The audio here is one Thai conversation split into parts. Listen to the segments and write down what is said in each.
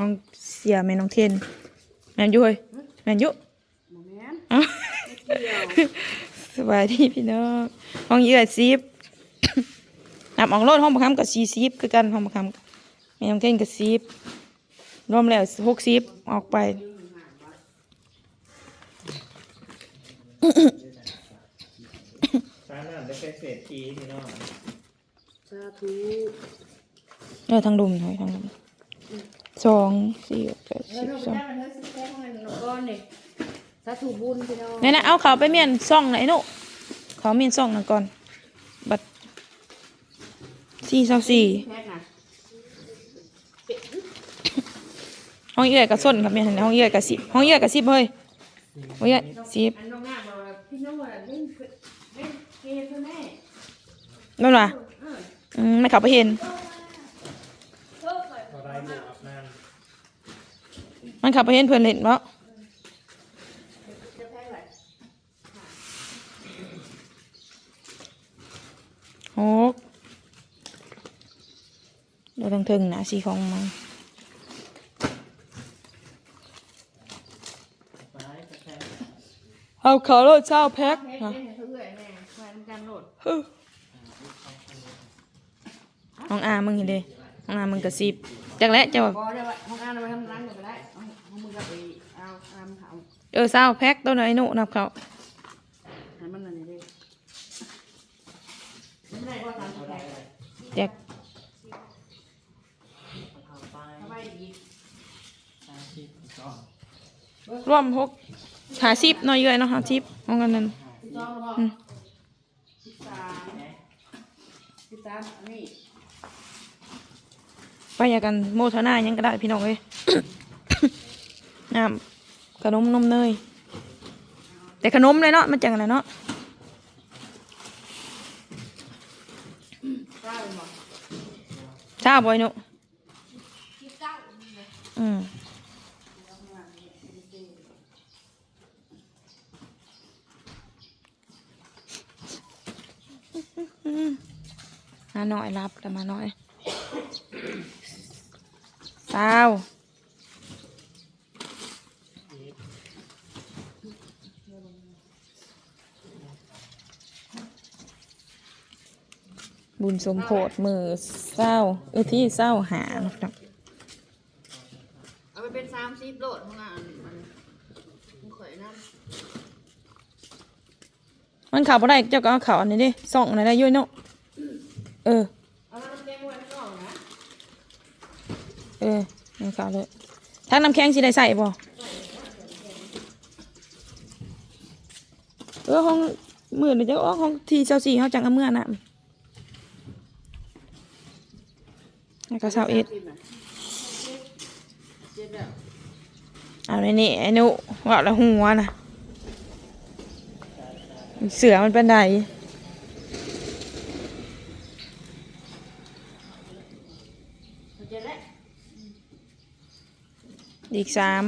น้องเสียแม่น้องเทนแม่นอยุ้ยแม่นอยุโมเมนต์เอ้าไม่เกี่ยวสบายดีพี่น้องห้องเยื่อซีบนับออกรถห้องประคำกับซีซีบคือกันห้องประคำแม่น้องเทนกับซีบรวมแล้วหกซีบออกไปร้านนั้นได้เป็นเศรษฐีพี่น้องสาธุเออทางดุมหน่อยทางดุม สองสี่แปดแล้วสิบเราสองได้มาเท่าสิบแค่เงินหนูก้อนนี่สาธุบุญพี่น้องนี่นะเอาเขาไปเมียนซ่องไหนอยหนุเขาเมียนซ่องนั่นก่อน บัตรสี่สองสี่แพ็กนะห้องเอื้อยกับส้นครับเมียนห้องเอื้อยกับสิบห้องเอื้อยกับสิบเฮ้ยห้องเอื้อยสิบอันน้องหน้าบอกว่าพี่น้องว่าเล่นเล่นเกมเพื่อแม่นั่นว่ะเอออืมไม่เขาไปเห็น พอได้หมวกนั่น มันเขาไปเห็นเพื่อนเล่นเพราะจะแพ็กอะไรโอ้เดี๋ยวต้องถึงนะสีของมันไปกระแทกเอาเขาโลดเช้าแพ็คแพ็กนะเล่นให้เพื่อนแม่คอยทำการโหลดห้องอามึงเห็นเด้ห้องอามึงกับสิบจากแล้วจะแบบพอได้ว่าห้องอ่านเอาไปทำร้านก็ได้เอาเอามือ กับไปเอาตามเขาเออเช้าแพ็คตัวไหนอยหนุนับเขาให้มันนั่นนี่เด้ไม่ได้ว่าตามเขาได้แจกเอาไปเอาไปอีกสามสิบสองรวมหกหาสิบหน้อยเยอะเนาะหาสิบห้องกันนั้นสิบสองแล้วอืมสิบสามสิบสามอันนี้ ไปอยากกันโมทนาหยังก็ได้พี่น้องเอ้ย น้ำขนมนมเนย แต่ขนมเลยเนาะมันจังอะไรเนาะเก้าป็นบ่ชาบอยหนุอืมมาหน่อยรับแล้วมาหน่อยสาว บุญสมโพธมือเศร้าเออที่เศร้าหานะครับเอาไปเป็นสามสิบโหลดของงานมันมันเคยนั่นมันข่าวบ่ได้เจ้าก็เอาข่าวอันนี้ดิส่องอะไรได้อยุ่ยเนาะเออเอาแล้วน้ำแกงไว้ข้างนอกนะเออนี่ข่าวเลยทั้งน้ำแข็งสิได้ใส่บ่เออห้องมือเดี๋ยวจะออกห้องที่เจ้าสี่เขาจังเอาเมื่อน่ะ แล้วก็เสาเอ็ดสิบน่ะเจ็ดแล้วเอาในนี่ไอ้หนุว่าแล้วหัวน่ะเสือมันเป็นไดเจ็ดแล้วอีกสาม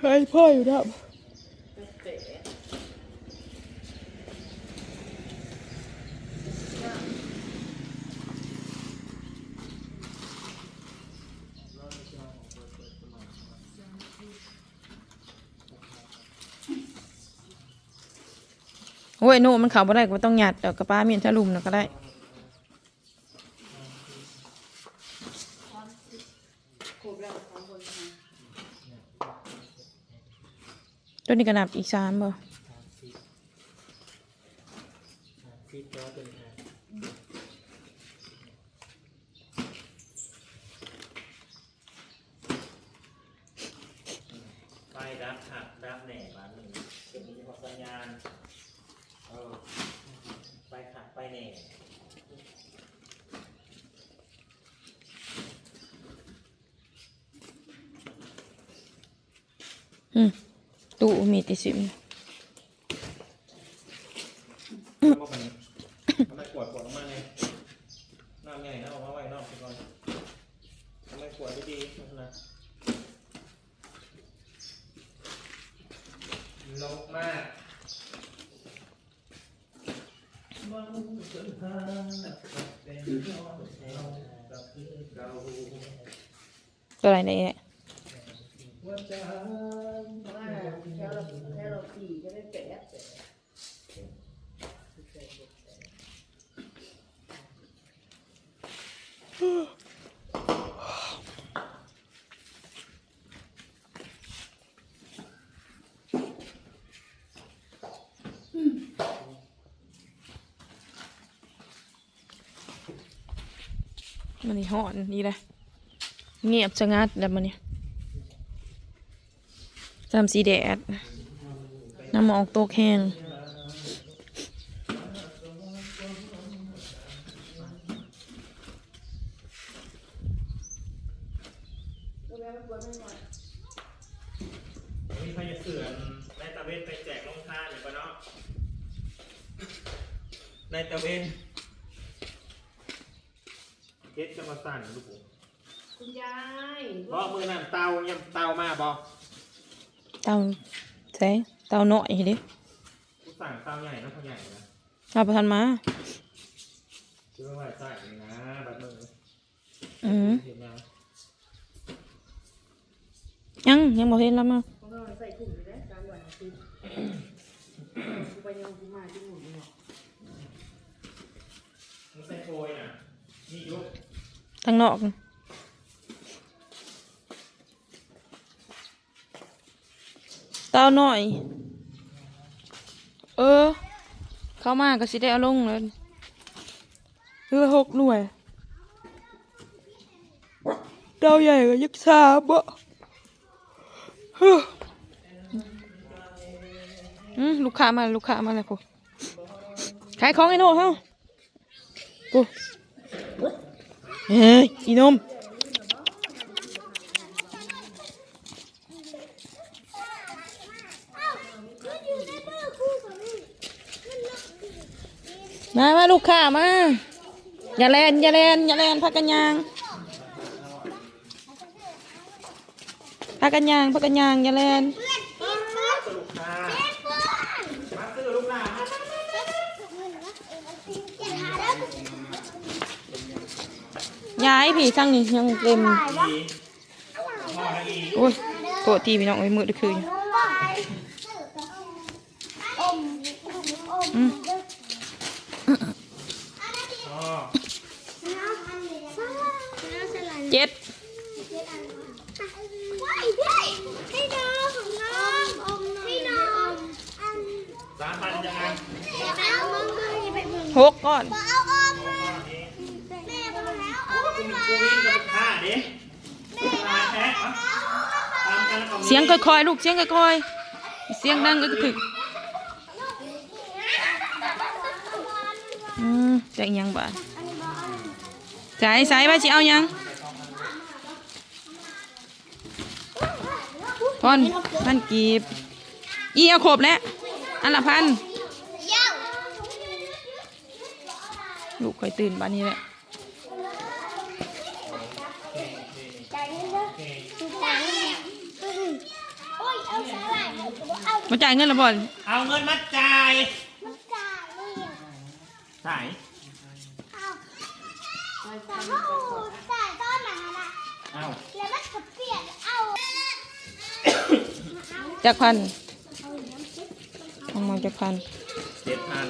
ไอ้พ่ออยู่ดับ โอ้ยโน่มันเข่าบ่ได้ก็ต้องหยัดเดี๋ยวกระป้าเมียนทะลุมนะก็ได้ตัวนี้ก็นับอีกสามบ่ไปดับหักดับแหน่บ้านหนึ่งเป็นมีพอสัญญาณ เออไปหักไปแหน่อืมตู้มีติสิมเอามาก่อนทำไมขวดขวดออกมาเลยน้ำใหญ่นะออกมาไว้นอกไปก่อนทำไมขวดไม่ดีนะ ตัวไหนเนี่ย เพราะว่าแถวเราแถวเราขี่จ มันนี่หอนนี่แหละเงียบสงัดแล้วมันนี่จำสีแดด น้ำหมอกตกแห้งมีใครจะเสือนนายตะเวนไปแจกลงทานหรือเปล่าเนาะนายตะเวน เฮ็ดจะมาสั่นลูกผมคุณยายเพราะมือนั่นเตายังเตามาบ่เตาใส่เตาหน่อยดิกูสั่งเตาใหญ่นะเตาใหญ่นะเอาประทานมาคือว่าใส่นี่นะแบบมืออืมยังยังบอกเห็นแล้วมาของใส่ถุงอยู่แล้วสามวันคือกูไปยังกูมาที่หมุนเนาะ มึงใส่โฟยน่ะนี่ยุก ทางนอกเตาหน่อย เออ เข้ามาก็สิได้เอาลงเลยเรือหกหน่วยเตาใหญ่ก็ยักษาบ่ฮ้ออืมลูกค้ามาลูกค้ามาแล้วพูขายของไอ้โน่เฮ้าปู เฮ้ยอีนมมามาลูกค้ามา อย่าแลนอย่าแลนอย่าแลนพักกันยางพักกันยางพักกันยางอย่าแลน ลูกค้ามาซื้อลูกค้ามา ย้ายผีสั่งนี่ยังเต็มอีพ่อนะอีโอ้ยโทษทีพี่น้องไอ้มือดึกคืนอืมพ่อเจ็ดให้น้องของน้องอมให้น้องอันสามพันยังไงเอามึงมึงไปมึงหกก้อน เอาอมมาแม่บอกแล้วเอา กูวิ่งกับลูกค้าดิตายแท้เหรอตามกันแล้วก็มีเสียงค่อยๆลูกเสียงค่อยๆเสียงดังก็ถึกอืมจะอิหยังบ่ใส่ใส่ไปสิเอายังพอนพันกีบอีเอาครบแล้วอันละพันลูกคอยตื่นบ้านนี้แหละ ใจเย็นเด้อใจเย็นโอ้ยเอาสาหร่ายเอา มาจ่ายเงินละบ่อนเอาเงินมาจ่ายมันกาเลยจ่ายเอาแต่เขาจ่ายต้นหนาละเอาแล้วมันก็เปลี่ยนเอาจากพันเอามาจากพันเจ็ดพัน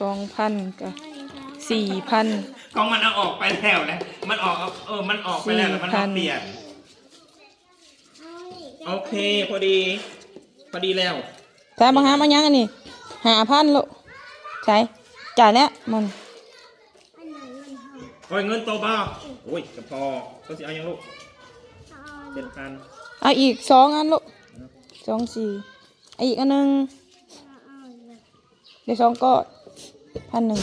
สองพันกับสี่พันกล้องมันเอาออกไปแล้วนะมันออกเอาเออมันออกไปแล้วแล้วมันสี่พัมานเปลี่ยนโอ เค พอดี พอดีแล้วแต่บางหามายังอันนี้หาพันลูกใช่จ่ายแล้วมันโอ้ยเงินโตบ้าโอ้ยกระพอก็สิเอายังลูกเจ็ดพันเอาอีกสองอันลูกสองสี่เอาอีกอันหนึ่งเดี๋ยวสองก้อนพันหนึ่ง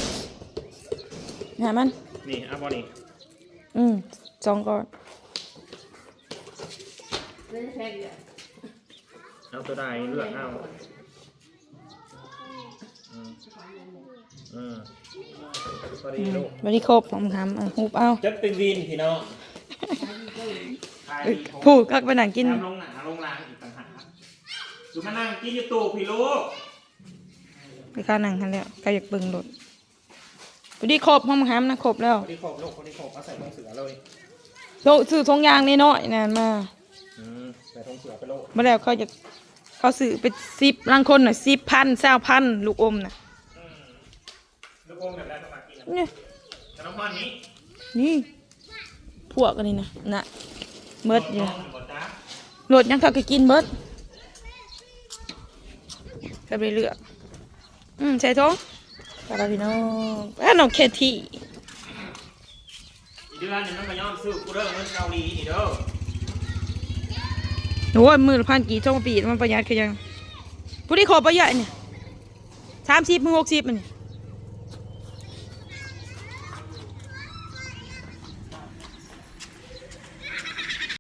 หามัน นี่เอาบอนี่อืมสองก้อน เล่นแพ็คเนี่ยเอาตัวใดเลือกเอาอืมอืมพอดีลูกบริครบผมทำอะหุบเอาจัดเป็นวินพี่น้องขายเอ้ยดีผมพูดก็ไปหนังกินแถมลงหนาลงรางอีกต่างหากดูมานั่งกินอยู่ตู้พี่ลูกไปข้านั่งคันแล้วก็อยากเบิ่งรถพอดีครบห้องห้ามนะครบแล้วคนที่โขบลูกคนที่โขบเอาใส่ทงเสือเลยโลซื้อทงยางน้อยๆนั่นมาอืมใส่ทงเสือไปโลกมาแล้วเขาจะ เขาซื้อไปสิบลังคนน่ะสิบพันเศร้าพันลูกอมน่ะลูกอมแบบแรกต้องมากินเนี่ยขนมพันนี้นี่พวกอันนี้นะน่ะเบิดอยู่น้องบดจ้าโหลดยังเขาก็กินเบิดก็ไปเลือกอืมใช่ท้องกระดาพี่น้องอะน้องแคที่อีเดือนหนึงมันก็ย่อมซื้อกูเด้อเงินเกาหลีอีเด้อ โอ้ยมือละพันกี่ช่องปีมันประหยัดคือยังผู้ที่ขอประหยัดเนี่ยสามสิบมือหกสิบมันนี่